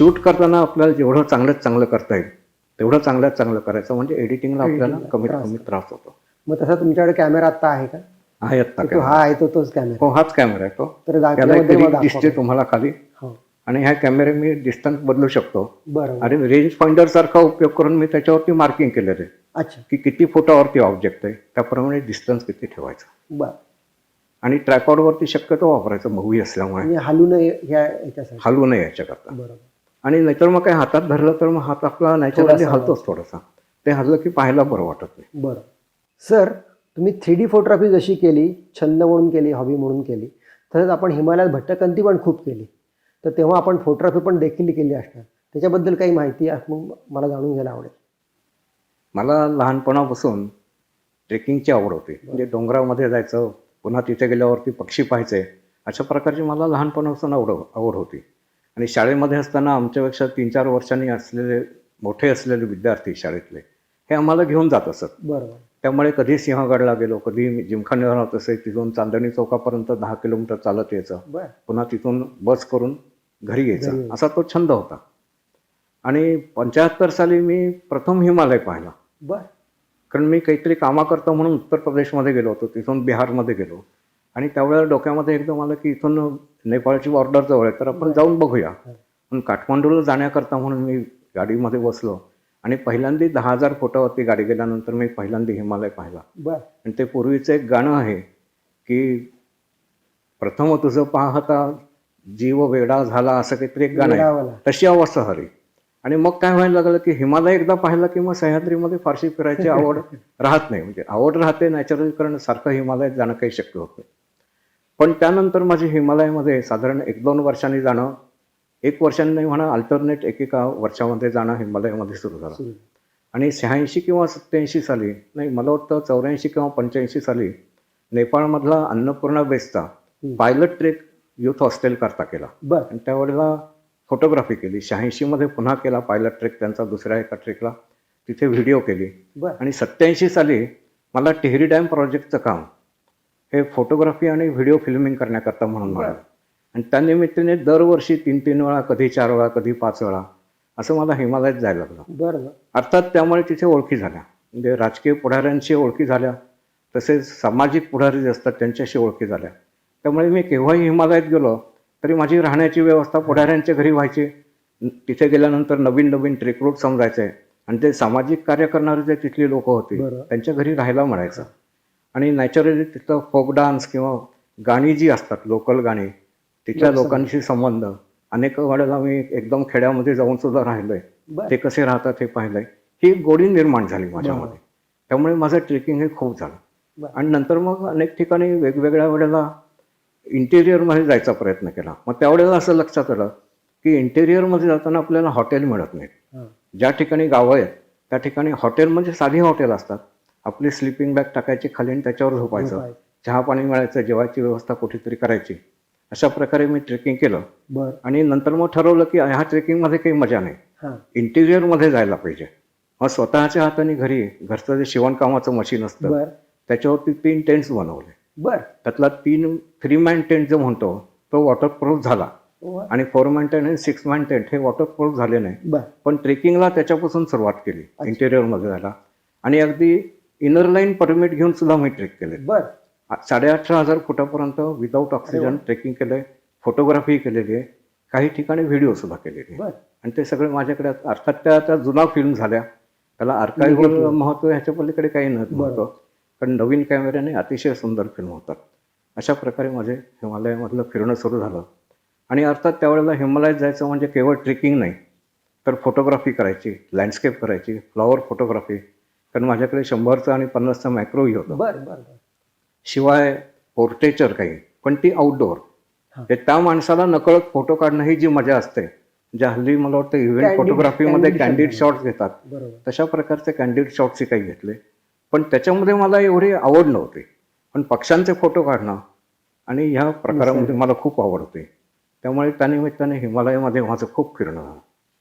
Shoot करताना आपल्याला जेवढं चांगल्यात चांगलं करता येईल तेवढं चांगल्यात चांगलं करायचं. म्हणजे एडिटिंगला आपल्याला Editing ला कमीत त्रास कमी त्रास होतो. मग तसा तुमच्याकडे कॅमेरा आता आहे का? आहे आत्ता तो camera. हा आहे तो तोच कॅमेरा. हो हाच कॅमेरा आहे तो. तर त्याला एक दाखवा. दिसते तुम्हाला खाली. हो. आणि ह्या कॅमेरे मी डिस्टन्स बदलू शकतो. बरोबर. आणि रेंज फाइंडर सारखा उपयोग करून मी त्याच्यावरती मार्किंग केलेलं आहे. अच्छा. की किती फुटावरती ऑब्जेक्ट आहे त्याप्रमाणे डिस्टन्स किती ठेवायचं. बर. आणि ट्रॅकॉर्डवरती शक्यतो वापरायचं मूवी असल्यामुळे. म्हणजे हलू नये ह्या याच्यासाठी हलवू नये याच्याकरता. बरोबर. आणि नाहीतर मग काही हातात धरलं तर मग हात आपला नॅचरली हलतोच थोडासा. ते हललं की पाहायला बरं वाटत नाही. बरं. सर तुम्ही थ्री डी फोटोग्राफी जशी केली छंद म्हणून केली हॉबी म्हणून केली तसंच आपण हिमालयात भट्टकंती पण खूप केली. तर तेव्हा आपण फोटोग्राफी पण देखील केली असणार. त्याच्याबद्दल काही माहिती मग मला जाणून घ्यायला आवडेल. मला लहानपणापासून ट्रेकिंगची आवड होती. म्हणजे डोंगरामध्ये जायचं पुन्हा तिथे गेल्यावरती पक्षी पाहायचे अशा प्रकारची मला लहानपणापासून आवड आवड होती. आणि शाळेमध्ये असताना आमच्यापेक्षा तीन चार वर्षांनी असलेले मोठे असलेले विद्यार्थी शाळेतले हे आम्हाला घेऊन जात असत. बरोबर. त्यामुळे कधी सिंहगडला गेलो कधी जिमखान्यावर राहत असे तिथून चांदणी चौकापर्यंत दहा किलोमीटर चालत यायचं. बर. पुन्हा तिथून बस करून घरी यायचं. असा तो छंद होता. आणि पंच्याहत्तर साली मी प्रथम हिमालय पाहिला. बर. कारण मी काहीतरी कामाकरता म्हणून उत्तर प्रदेशमध्ये गेलो होतो तिथून बिहारमध्ये गेलो. आणि त्यावेळेला डोक्यामध्ये एकदम आलं की इथून नेपाळची बॉर्डर जवळ आहे. तर आपण जाऊन बघूया. पण काठमांडूला जाण्याकरता म्हणून मी गाडीमध्ये बसलो. आणि पहिल्यांदा दहा हजार फुटावरती गाडी गेल्यानंतर मी पहिल्यांदा हिमालय पाहिला. आणि ते पूर्वीचं एक गाणं आहे की प्रथम तुझं पाहता जीव वेडा झाला असं काहीतरी एक गाणं आहे. तशी अवस्था झाली. आणि मग काय व्हायला लागलं की हिमालय एकदा पाहिलं की मग सह्याद्रीमध्ये फारशी फिरायची आवड राहत नाही. म्हणजे आवड राहते नॅचरल कारण सारखं हिमालयात जाणं काही शक्य होत पण त्यानंतर माझी हिमालयामध्ये साधारण एक दोन वर्षांनी जाणं एक वर्षांनी नाही म्हणा अल्टरनेट एकेका वर्षामध्ये जाणं हिमालयामध्ये सुरू झालं. आणि शहाऐंशी किंवा सत्याऐंशी साली नाही मला वाटतं चौऱ्याऐंशी किंवा पंच्याऐंशी साली नेपाळमधला अन्नपूर्णा बेसचा हम्म. पायलट ट्रेक युथ हॉस्टेल करता केला. बर. आणि त्यावेळेला फोटोग्राफी केली. शहाऐंशीमध्ये पुन्हा केला पायलट ट्रेक त्यांचा दुसऱ्या एका ट्रेकला तिथे व्हिडिओ केली. बर. आणि सत्याऐंशी साली मला टेहरी डॅम प्रोजेक्टचं काम हे फोटोग्राफी आणि व्हिडिओ फिल्मिंग करण्याकरता म्हणून मिळालं आणि त्या निमित्ताने दरवर्षी तीन तीन वेळा कधी चार वेळा कधी पाच वेळा असं मला हिमालयात जायला लागलं. बर अर्थात त्यामुळे तिथे ओळखी झाल्या. म्हणजे राजकीय पुढाऱ्यांशी ओळखी झाल्या तसेच सामाजिक पुढारी जे असतात त्यांच्याशी ओळखी झाल्या. त्यामुळे मी केव्हाही हिमालयात गेलो तरी माझी राहण्याची व्यवस्था पुढाऱ्यांच्या घरी व्हायची. तिथे गेल्यानंतर नवीन नवीन ट्रेक रूट समजायचे. आणि ते सामाजिक कार्य करणारे जे तिथली लोक होती. त्यांच्या घरी राहायला मिळायचं आणि नॅचरली तिथलं फोक डान्स किंवा गाणी जी असतात लोकल गाणी तिथल्या. लोकांशी संबंध अनेक वेळेला मी एकदम खेड्यामध्ये जाऊन सुद्धा राहिलोय. ते कसे राहतात हे पाहिलंय. ही गोडी निर्माण झाली माझ्यामध्ये. त्यामुळे माझं ट्रेकिंग हे खूप झालं. आणि नंतर मग अनेक ठिकाणी वेगवेगळ्या वेळेला इंटेरियरमध्ये जायचा प्रयत्न केला. मग त्यावेळेला असं लक्षात आलं की इंटेरियरमध्ये जाताना आपल्याला हॉटेल मिळत नाहीत. ज्या ठिकाणी गावं आहेत त्या ठिकाणी हॉटेल म्हणजे साधी हॉटेल असतात. आपली स्लिपिंग बॅग टाकायची खाली आणि त्याच्यावर झोपायचं. चहा पाणी मिळायचं जेवायची व्यवस्था कुठेतरी करायची. अशा प्रकारे मी ट्रेकिंग केलं. बर. आणि नंतर मग ठरवलं की ह्या ट्रेकिंगमध्ये काही मजा नाही. हां. इंटिरियरमध्ये जायला पाहिजे. मग स्वतःच्या हाताने घरी घरचं जे शिवणकामाचं मशीन असतं त्याच्यावरती तीन टेंट्स बनवले. बर. त्यातला तीन थ्री मॅन टेंट जो म्हणतो तो वॉटरप्रूफ झाला. आणि फोर मॅन टेंट आणि सिक्स मॅन टेंट हे वॉटरप्रूफ झाले नाही. पण ट्रेकिंगला त्याच्यापासून सुरुवात केली इंटेरियरमध्ये जायला. आणि अगदी इनर लाईन परमिट घेऊन सुद्धा मी ट्रेक केले बर. साडे अठरा हजार फुटापर्यंत विदाऊट ऑक्सिजन ट्रेकिंग केलंय. फोटोग्राफी केलेली आहे. काही ठिकाणी व्हिडिओ सुद्धा केलेली आहे. आणि ते सगळे माझ्याकडे. अर्थात त्या त्या जुना फिल्म झाल्या. त्याला Negative. महत्त्व ह्याच्या पलीकडे काही नव्हतं. पण नवीन कॅमेऱ्याने अतिशय सुंदर फिल्म होतात. अशा प्रकारे माझे हिमालयामधलं फिरणं सुरू झालं. आणि अर्थात त्यावेळेला हिमालयात जायचं म्हणजे केवळ ट्रेकिंग नाही तर फोटोग्राफी करायची लँडस्केप करायची फ्लॉवर फोटोग्राफी कारण माझ्याकडे शंभरचं आणि पन्नासचं मॅक्रोही होतं. बर शिवाय पोर्ट्रेचर काही पण ती आउटडोअर. ते त्या माणसाला नकळत फोटो काढणं ही जी मजा असते. ज्या हल्ली मला वाटतं इव्हेंट फोटोग्राफीमध्ये कॅन्डिड. शॉट्स घेतात. तशा प्रकारचे कॅन्डिड शॉट्सही काही घेतले. पण त्याच्यामध्ये मला एवढी आवड नव्हती. पण पक्ष्यांचे फोटो काढणं आणि ह्या प्रकारामध्ये मला खूप आवड होती. त्यामुळे त्यानिमित्ताने हिमालयामध्ये माझं खूप फिरणं झालं.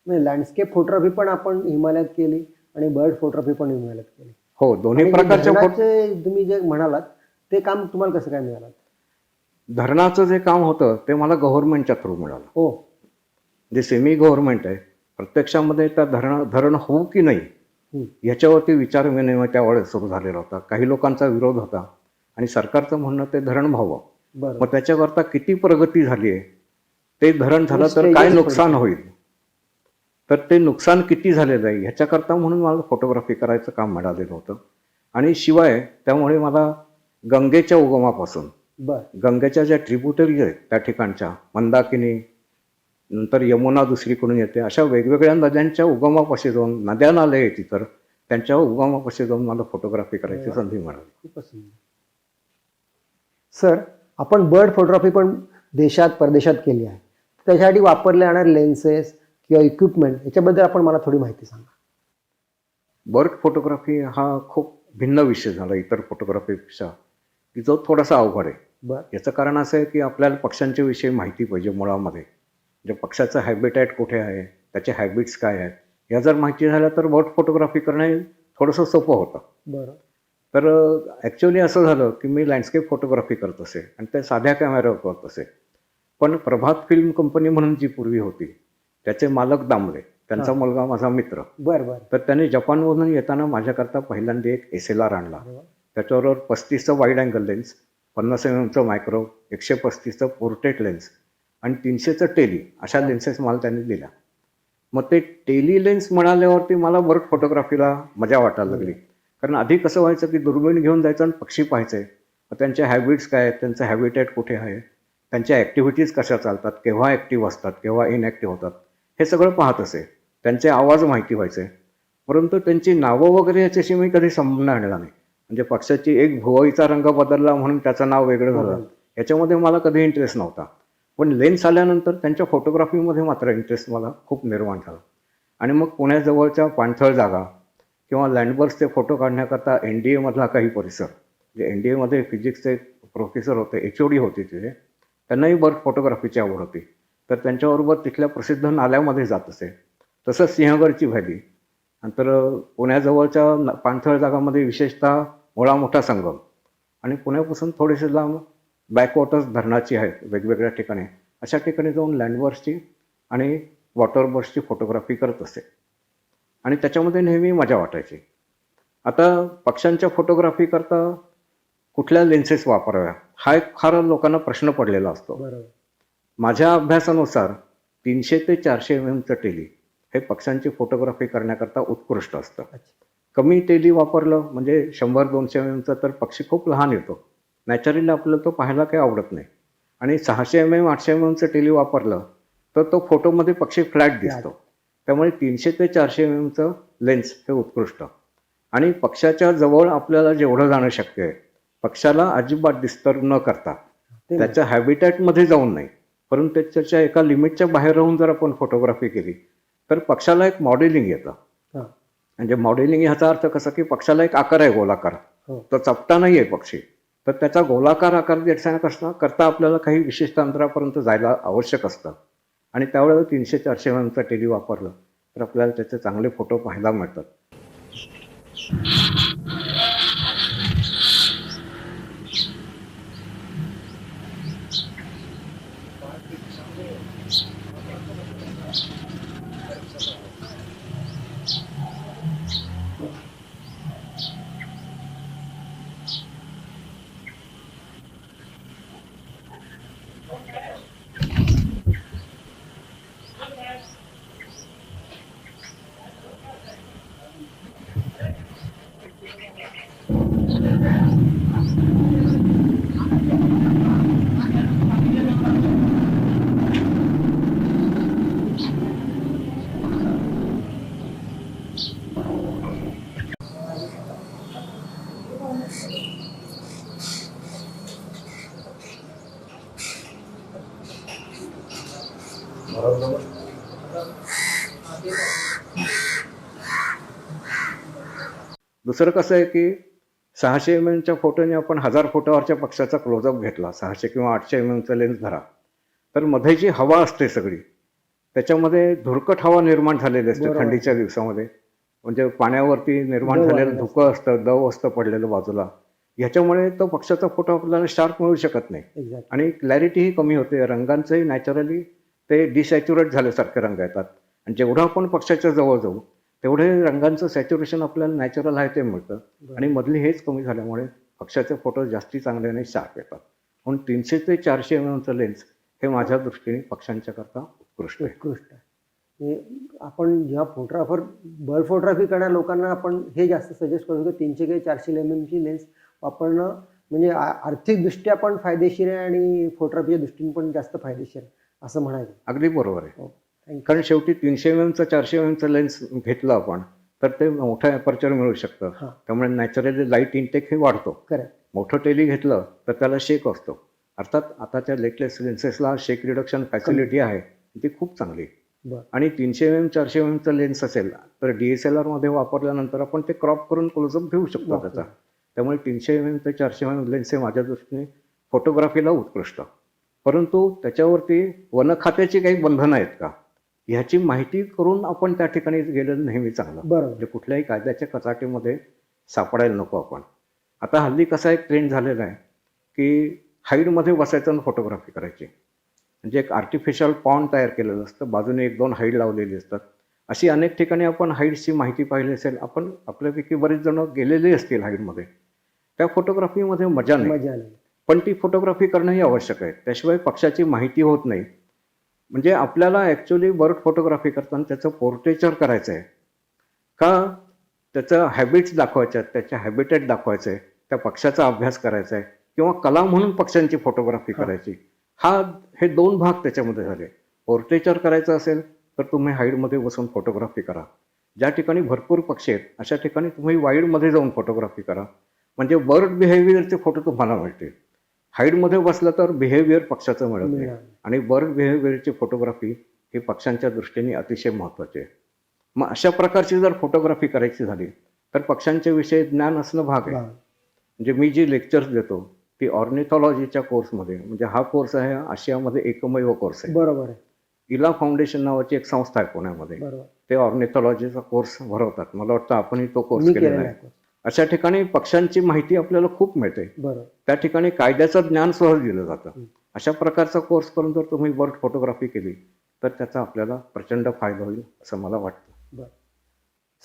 म्हणजे लँडस्केप फोटोग्राफी पण आपण हिमालयात केली. आणि बर्ड फोटोग्राफी पण हिमालयात केली हो दोन्ही आणि जे प्रकारच्या तुम्ही जे म्हणालात ते काम तुम्हाला कसं काय मिळालं? धरणाचं जे काम होतं ते मला गव्हर्नमेंटच्या थ्रू मिळालं. हो. जे सेमी गव्हर्नमेंट आहे प्रत्यक्षामध्ये त्या धरण धरण होऊ की नाही. याच्यावरती विचारविनिमय त्यावेळेस सुरू झालेला होता. काही लोकांचा विरोध होता आणि सरकारचं म्हणणं ते धरण व्हावं. मग त्याच्याकरता किती प्रगती झाली आहे ते धरण झालं तर काय. नुकसान होईल? तर ते नुकसान किती झालेलं आहे ह्याच्याकरता म्हणून मला फोटोग्राफी करायचं काम मिळालेलं होतं. आणि शिवाय त्यामुळे मला गंगेच्या उगमापासून बरं. गंगेच्या ज्या ट्रिब्युटरीज आहेत त्या ठिकाणच्या मंदाकिनी नंतर यमुना दुसरीकडून येते अशा वेगवेगळ्या नद्यांच्या उगमापाशी जाऊन नद्या नाले आहेत इतर त्यांच्या उगमापाशी जाऊन मला फोटोग्राफी करायची संधी मिळाली. खूपच सर आपण बर्ड फोटोग्राफी पण देशात परदेशात केली आहे. त्याच्यासाठी वापरले जाणारे लेन्सेस किंवा इक्विपमेंट याच्याबद्दल आपण मला थोडी माहिती सांगा. बर्ड फोटोग्राफी हा खूप भिन्न विषय झाला इतर फोटोग्राफीपेक्षा की जो थोडासा अवघड आहे. बरं. याचं कारण असं आहे की आपल्याला पक्ष्यांच्या विषयी माहिती पाहिजे मुळामध्ये. म्हणजे पक्षाचं हॅबिटॅट कुठे आहे? त्याचे हॅबिट्स काय आहेत? या जर माहिती झाल्या तर बर्ड फोटोग्राफी करणं थोडंसं सोपं होतं. बरं. तर ॲक्च्युली असं झालं की मी लँडस्केप फोटोग्राफी करत असे आणि ते साध्या कॅमेऱ्यावर करत असे. पण प्रभात फिल्म कंपनी म्हणून जी पूर्वी होती त्याचे मालक दामले त्यांचा. मुलगा माझा मित्र. बरं बरं. तर त्याने जपानमधून येताना माझ्याकरता पहिल्यांदा एक एस एल आर आणला. त्याच्याबरोबर पस्तीसचं वाईड अँगल लेन्स पन्नास एम एमचं मायक्रो एकशे पस्तीसचं पोर्ट्रेट लेन्स आणि तीनशेचं टेली अशा लेन्सेस मला त्यांनी दिल्या. मग ते टेली लेन्स म्हणाल्यावरती मला बर्ड फोटोग्राफीला मजा वाटायला लागली. कारण आधी कसं व्हायचं की दुर्बीण घेऊन जायचं आणि पक्षी पाहायचे. मग त्यांचे हॅबिट्स काय आहेत? त्यांचं हॅबिटेट कुठे आहे? त्यांच्या ॲक्टिव्हिटीज कशा चालतात? केव्हा ॲक्टिव्ह असतात? केव्हा इनॲक्टिव्ह होतात? हे सगळं पाहत असे. त्यांचे आवाज माहिती व्हायचे. परंतु त्यांची नावं वगैरे याच्याशी मी कधी संबंध आणला नाही. म्हणजे पक्षाची एक भुवईचा रंग बदलला म्हणून त्याचं नाव वेगळं झालं. याच्यामध्ये मला कधी इंटरेस्ट नव्हता. पण लेन्स आल्यानंतर त्यांच्या फोटोग्राफीमध्ये मात्र इंटरेस्ट मला खूप निर्माण झाला. आणि मग पुण्याजवळच्या पाणथळ जागा किंवा लँडबर्सचे फोटो काढण्याकरता एन डी एमधला काही परिसर जे एन डी एमध्ये फिजिक्सचे प्रोफेसर होते एच ओ डी होते तिथे त्यांनाही बर्ड फोटोग्राफीची आवड होती. तर त्यांच्याबरोबर तिथल्या प्रसिद्ध नाल्यामध्ये जात असे. तसंच सिंहगडची व्हॅली. नंतर पुण्याजवळच्या न- पाणथळ जागामध्ये विशेषतः मोळा मोठा संगम. आणि पुण्यापासून थोडेसे लांब बॅकवॉटर्स धरणाची आहेत वेगवेगळ्या ठिकाणी. अशा ठिकाणी जाऊन लँडबर्सची आणि वॉटरबर्सची फोटोग्राफी करत असे. आणि त्याच्यामध्ये नेहमी मजा वाटायची. आता पक्ष्यांच्या फोटोग्राफी करता कुठल्या लेन्सेस वापराव्या? हा एक फार लोकांना प्रश्न पडलेला असतो. बरोबर. माझ्या अभ्यासानुसार तीनशे ते चारशे एम एमचं टेली हे पक्ष्यांची फोटोग्राफी करण्याकरता उत्कृष्ट असतं. कमी टेली वापरलं म्हणजे शंभर दोनशे एम एमचं तर पक्षी खूप लहान येतो. नॅचरली आपल्याला तो पाहायला काही आवडत नाही. आणि सहाशे एम एम आठशे एम एमचं टेली वापरलं तर तो फोटोमध्ये पक्षी फ्लॅट दिसतो. त्यामुळे तीनशे ते चारशे एम एमचं लेन्स हे उत्कृष्ट. आणि पक्षाच्या जवळ आपल्याला जेवढं जाणं शक्य आहे पक्षाला अजिबात डिस्टर्ब न करता त्याच्या हॅबिटॅटमध्ये जाऊन नाही. परंतु त्याच्या एका लिमिटच्या बाहेर राहून जर आपण फोटोग्राफी केली तर पक्षाला एक मॉडेलिंग येतं. म्हणजे मॉडेलिंग ह्याचा अर्थ कसा की पक्षाला एक आकार आहे गोलाकार. हो. तो चपटा नाही आहे पक्षी. तर त्याचा गोलाकार आकार देण्याकरता करता आपल्याला काही विशिष्ट अंतरापर्यंत जायला आवश्यक असतं. आणि त्यावेळेला तीनशे चारशे एमचा टेली वापरलं तर आपल्याला त्याचे चांगले फोटो पाहायला मिळतात. दुसरं कसं आहे की सहाशे एम एमच्या फोटोने आपण हजार फोटोवरच्या पक्षाचा क्लोजअप घेतला. सहाशे किंवा आठशे एम एमचा लेन्स धरा. तर मध्ये जी हवा असते सगळी त्याच्यामध्ये धुरकट हवा निर्माण झालेली असते. थंडीच्या दिवसामध्ये. म्हणजे पाण्यावरती निर्माण झालेलं धुकं असतं दव असतं पडलेलं बाजूला. ह्याच्यामुळे तो पक्षाचा फोटो आपल्याला शार्प मिळू शकत नाही. आणि क्लॅरिटीही कमी होते. रंगांचंही नॅचरली ते डिसॅच्युरेट झाल्यासारखे रंग येतात. आणि जेवढं आपण पक्षाच्या जवळ जाऊ तेवढे रंगांचं सॅच्युरेशन आपल्याला नॅचरल आहे ते मिळतं. आणि मधली हेच कमी झाल्यामुळे पक्षाचे फोटो जास्ती चांगले आणि शार्प येतात. म्हणून तीनशे ते चारशे एम एमचं लेन्स हे माझ्या दृष्टीने पक्षांच्या करता उत्कृष्ट आहे. उत्कृष्ट आहे. आपण जेव्हा फोटोग्राफर बर्ड फोटोग्राफी करणाऱ्या लोकांना आपण हे जास्त सजेस्ट करू की तीनशे किंवा चारशे एम एमची लेन्स वापरणं म्हणजे आर्थिकदृष्ट्या पण फायदेशीर आहे आणि फोटोग्राफीच्या दृष्टीने पण जास्त फायदेशीर आहे असं म्हणायचं. अगदी बरोबर आहे. हो. कारण शेवटी तीनशे एम एमचं चारशे एम एमचं लेन्स घेतलं आपण तर ते मोठं अपर्चर मिळू शकतं. त्यामुळे नॅचरली लाइट इंटेक हे वाढतो. मोठं टेली घेतलं तर त्याला शेक असतो. अर्थात आताच्या लेटेस्ट लेन्सेसला शेक रिडक्शन फॅसिलिटी आहे. ती खूप चांगली. आणि तीनशे एम एम चारशे एम एमचं लेन्स असेल तर डी एस एल आरमध्ये वापरल्यानंतर आपण ते क्रॉप करून क्लोजअप घेऊ शकतो. त्याचा. त्यामुळे तीनशे एम एम ते चारशे एम एम लेन्स हे माझ्या दृष्टीने फोटोग्राफीला उत्कृष्ट. परंतु त्याच्यावरती वन खात्याची काही बंधनं आहेत का? ह्याची माहिती करून आपण त्या ठिकाणी गेलेलं नेहमी चांगलं. बरोबर. म्हणजे कुठल्याही कायद्याच्या कचाटीमध्ये सापडायला नको आपण. आता हल्ली कसा एक ट्रेंड झालेला आहे की हाईडमध्ये बसायचं आणि फोटोग्राफी करायची. म्हणजे एक आर्टिफिशियल पॉन्ड तयार केलेलं असतं. बाजूने एक दोन हाईड लावलेली असतात. अशी अनेक ठिकाणी आपण हाईडची माहिती पाहिली असेल आपण आपल्यापैकी बरेच जण गेलेले असतील हाईडमध्ये त्या फोटोग्राफीमध्ये मजा नाही. मजा आली पण ती फोटोग्राफी करणंही आवश्यक आहे. त्याशिवाय पक्षाची माहिती होत नाही. म्हणजे आपल्याला ॲक्च्युली बर्ड फोटोग्राफी करताना त्याचं पोर्ट्रेचर करायचं आहे का? त्याचं हॅबिट्स दाखवायच्या आहेत त्याचे हॅबिटेट दाखवायचं आहे त्या पक्षाचा अभ्यास करायचा आहे किंवा कला म्हणून पक्ष्यांची फोटोग्राफी. करायची. हा हे दोन भाग त्याच्यामध्ये झाले. पोर्ट्रेचर करायचं असेल तर तुम्ही हाईडमध्ये बसून फोटोग्राफी करा. ज्या ठिकाणी भरपूर पक्षी आहेत अशा ठिकाणी तुम्ही वाईडमध्ये जाऊन फोटोग्राफी करा. म्हणजे बर्ड बिहेवियरचे फोटो तुम्हाला मिळतील. हाईडमध्ये बसलं तर बिहेवियर पक्षाचं मिळत नाही. आणि बर्ड बिहेवियरची फोटोग्राफी ही पक्ष्यांच्या दृष्टीने अतिशय महत्त्वाची आहे मग अशा प्रकारची जर फोटोग्राफी करायची झाली तर पक्ष्यांच्या विषयी ज्ञान असणं भाग आहे. म्हणजे मी जी लेक्चर्स देतो ती ऑर्निथॉलॉजीच्या कोर्समध्ये म्हणजे हा कोर्स आहे आशियामध्ये एकमेव कोर्स आहे. बरोबर आहे. इला फाउंडेशन नावाची एक संस्था आहे पुण्यामध्ये. ते ऑर्निथॉलॉजीचा कोर्स भरवतात. मला वाटतं आपणही तो कोर्स केलेला आहे. अशा ठिकाणी पक्ष्यांची माहिती आपल्याला खूप मिळते. त्या ठिकाणी कायद्याचं ज्ञान सहज दिलं जातं. अशा प्रकारचा कोर्स करून जर तुम्ही बर्ड फोटोग्राफी केली तर त्याचा आपल्याला प्रचंड फायदा होईल असं मला वाटतं. बरं.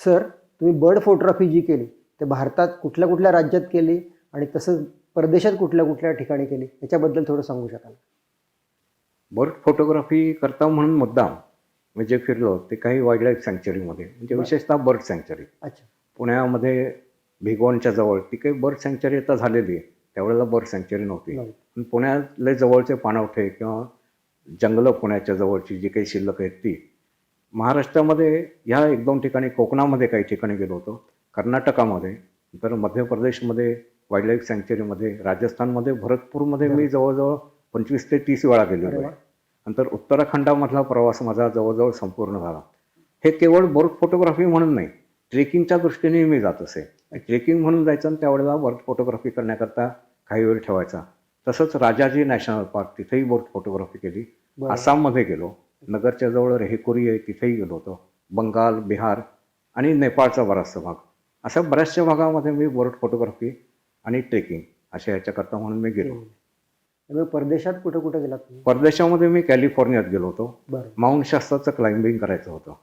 सर तुम्ही बर्ड फोटोग्राफी जी केली ते भारतात कुठल्या कुठल्या राज्यात केली आणि तसंच परदेशात कुठल्या कुठल्या ठिकाणी केली याच्याबद्दल थोडं सांगू शकाल? बर्ड फोटोग्राफी करता म्हणून मुद्दाम मी जे फिरलो ते काही वाईल्ड लाईफ सँक्चुरीमध्ये म्हणजे. विशेषतः बर्ड सँक्चुरी अच्छा. पुण्यामध्ये भिगवणच्या जवळ. ती काही बर्ड सँक्चुरी आता झालेली आहे. त्यावेळेला बर्ड सँक्चुरी नव्हती. पण पुण्यातले जवळचे पाणवठे किंवा जंगलं पुण्याच्या जवळची जी काही शिल्लक आहेत ती महाराष्ट्रामध्ये ह्या एक दोन ठिकाणी कोकणामध्ये काही ठिकाणी गेलो होतो. कर्नाटकामध्ये तर मध्य प्रदेशमध्ये वाईल्ड लाईफ सँक्चुरीमध्ये राजस्थानमध्ये भरतपूरमध्ये मी जवळजवळ पंचवीस ते तीस वेळा गेलेलो अरे आहे. नंतर उत्तराखंडामधला प्रवास माझा जवळजवळ संपूर्ण झाला. हे केवळ बर्ड फोटोग्राफी म्हणून नाही ट्रेकिंगच्या दृष्टीने मी जात असे. ट्रेकिंग म्हणून जायचं आणि त्यावेळेला बर्ड फोटोग्राफी करण्याकरता काही वेळ ठेवायचा. तसंच राजाजी नॅशनल पार्क तिथेही बर्ड फोटोग्राफी केली. आसाममध्ये गेलो. नगरच्या जवळ रेहेकुरी आहे तिथेही गेलो होतो. बंगाल बिहार आणि नेपाळचा बराचसा भाग. अशा बऱ्याचशा भागामध्ये मी बर्ड फोटोग्राफी आणि ट्रेकिंग अशा याच्याकरता म्हणून मी गेलो. परदेशात कुठं कुठं गेलात तुम्ही? परदेशामध्ये मी कॅलिफोर्नियात गेलो होतो. माउंट शास्त्राचं क्लाइम्बिंग करायचं होतं.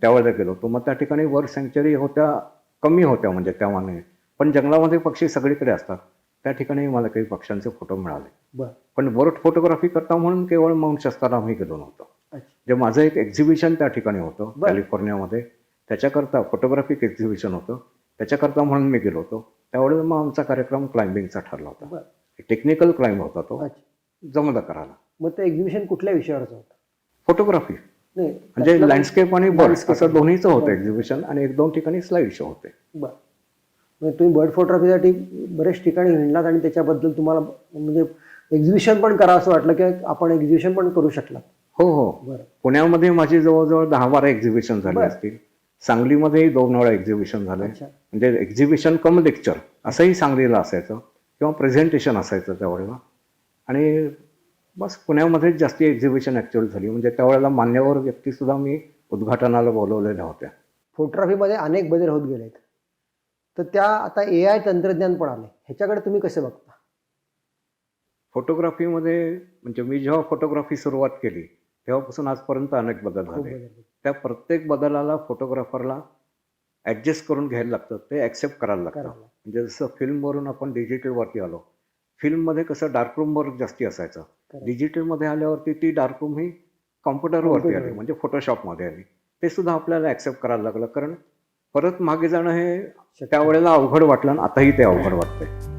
त्यावेळेला गेलो होतो. मग त्या ठिकाणी वर सँक्चुरी होत्या. कमी होत्या म्हणजे त्या माने पण जंगलामध्ये पक्षी सगळीकडे असतात. त्या ठिकाणी मला काही पक्ष्यांचे फोटो मिळाले. पण बर्ड फोटोग्राफी करता म्हणून केवळ माउंट शास्त्राला आम्ही गेलो नव्हतो. जे माझं एक एक्झिबिशन त्या ठिकाणी होतं. कॅलिफोर्नियामध्ये. त्याच्याकरता फोटोग्राफिक एक्झिबिशन होतं. त्याच्याकरता म्हणून मी गेलो होतो. त्यावेळेला मग आमचा कार्यक्रम क्लाइम्बिंगचा ठरला होता. टेक्निकल क्लाइंब होता तो. जमलं करायला. मग ते एक्झिबिशन कुठल्या विषयावरचं होतं? फोटोग्राफी. म्हणजे लँडस्केप आणि बर्ड्स. असं दोन्हीचं होतं. एक्झिबिशन आणि एक दोन ठिकाणी स्लाईड शो होते. बरं. म्हणजे तुम्ही बर्ड फोटोग्राफीसाठी बरेच ठिकाणी हिंडलात आणि त्याच्याबद्दल तुम्हाला म्हणजे एक्झिबिशन पण करा असं वाटलं की आपण एक्झिबिशन पण करू शकलात. हो हो. बरं. पुण्यामध्ये माझी जवळजवळ दहा बारा एक्झिबिशन झाले. असतील. सांगलीमध्येही दोन वेळा एक्झिबिशन झाले. म्हणजे एक्झिबिशन कम लेक्चर असंही सांगलीला असायचं किंवा प्रेझेंटेशन असायचं त्यावेळेला. आणि बस पुण्यामध्येच जास्ती एक्झिबिशन ॲक्च्युअल झाली. म्हणजे त्यावेळेला मान्यवर व्यक्तीसुद्धा मी उद्घाटनाला बोलवलेल्या होत्या. फोटोग्राफीमध्ये अनेक बदल होत गेलेत. तर त्या आता ए आय तंत्रज्ञान पण आले ह्याच्याकडे तुम्ही कसे बघता? फोटोग्राफीमध्ये म्हणजे मी जेव्हा फोटोग्राफी सुरुवात केली तेव्हापासून आजपर्यंत अनेक बदल झाले. त्या प्रत्येक बदलाला फोटोग्राफरला ऍडजस्ट करून घ्यायला लागतं. ते ऍक्सेप्ट करायला लागतं. म्हणजे जसं फिल्मवरून आपण डिजिटलवरती आलो फिल्ममध्ये कसं डार्करूम वर्क जास्ती असायचं. डिजिटलमध्ये आल्यावरती ती डार्करूम ही कॉम्प्युटरवरती आली म्हणजे फोटोशॉपमध्ये आली. ते सुद्धा आपल्याला ऍक्सेप्ट करायला लागलं. कारण परत मागे जाणं हे. त्यावेळेला अवघड वाटलं आणि आताही ते अवघड वाटतंय.